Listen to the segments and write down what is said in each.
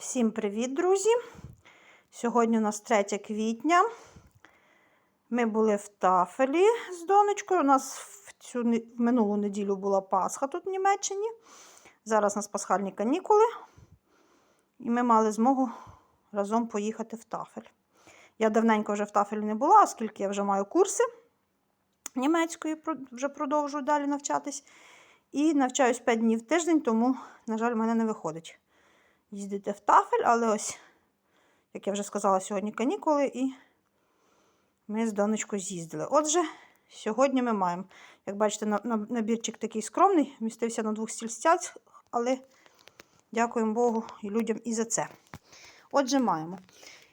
Всім привіт, друзі! Сьогодні у нас 3 квітня. Ми були в Тафелі з донечкою. У нас в цю в минулу неділю була Пасха тут в Німеччині. Зараз у нас пасхальні канікули. І ми мали змогу разом поїхати в Тафель. Я давненько вже в Тафелі не була, оскільки я вже маю курси німецької, вже продовжую далі навчатись. І навчаюсь 5 днів в тиждень, тому, на жаль, в мене не виходить їздити в тафель, але ось, як я вже сказала, сьогодні канікули, і ми з донечкою з'їздили. Отже, сьогодні ми маємо, як бачите, на- на- набірчик такий скромний, вмістився на двох стільцях, але дякуємо Богу і людям і за це. Отже, маємо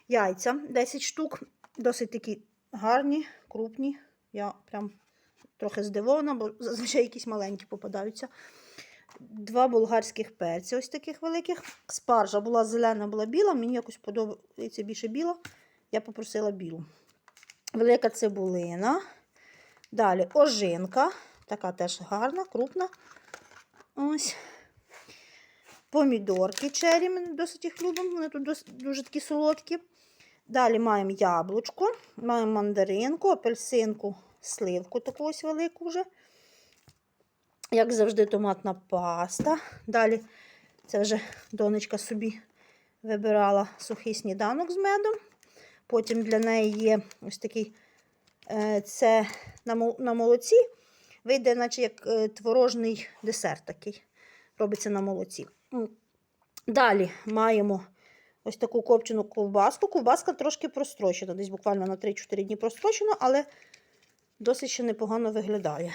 яйця 10 штук, досить такі гарні, крупні. Я прям трохи здивована, бо зазвичай якісь маленькі попадаються. Два болгарських перці, ось таких великих. Спаржа була зелена, була біла. Мені якось подобається більше біла. Я попросила білу. Велика цибулина. Далі ожинка. Така теж гарна, крупна. Ось. Помідорки чері, ми досить їх любимо. Вони тут дуже такі солодкі. Далі маємо яблучко, маємо мандаринку, апельсинку, сливку таку ось велику вже. Як завжди, томатна паста. Далі це вже донечка собі вибирала сухий сніданок з медом. Потім для неї є ось такий е, це на молоці. Вийде, наче як е, творожний десерт такий. Робиться на молоці. Далі маємо ось таку копчену ковбаску. Ковбаска трошки прострочена, десь буквально на 3-4 дні прострочена, але досить ще непогано виглядає.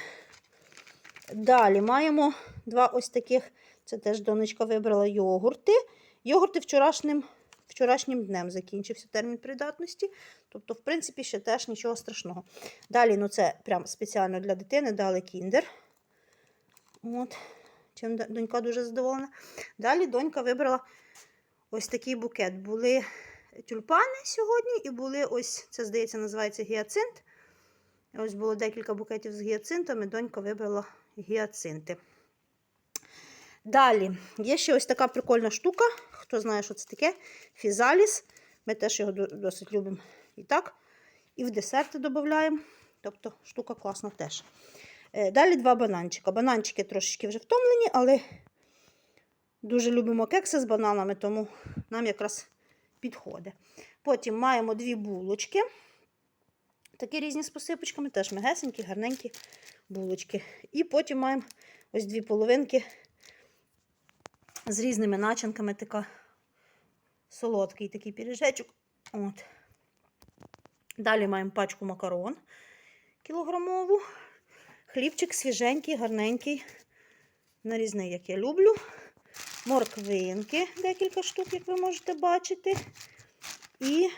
Далі маємо два ось таких, це теж донечка вибрала йогурти. Йогурти вчорашнім, вчорашнім днем закінчився термін придатності. Тобто, в принципі, ще теж нічого страшного. Далі, ну це прям спеціально для дитини дали кіндер. От, чим донька дуже задоволена. Далі донька вибрала ось такий букет. Були тюльпани сьогодні, і були ось, це, здається, називається гіацинт. Ось було декілька букетів з гіацинтами, донька вибрала гіацинти. Далі, є ще ось така прикольна штука. Хто знає, що це таке? Фізаліс. Ми теж його досить любимо і так. І в десерти додаємо. Тобто штука класна теж. Е, Далі два бананчика. Бананчики трошечки вже втомлені, але дуже любимо кекси з бананами, тому нам якраз підходить. Потім маємо дві булочки. Такі різні з посипочками, теж мегесенькі, гарненькі булочки. І потім маємо ось дві половинки з різними начинками. Така солодкий такий піріжечок. От. Далі маємо пачку макарон кілограмову. Хлібчик свіженький, гарненький, нарізний, як я люблю. Морквинки, декілька штук, як ви можете бачити. І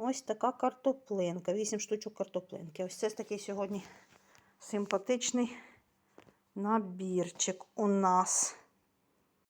ось така картоплинка. 8 штучок картоплинки. Ось це такий сьогодні симпатичний набірчик у нас.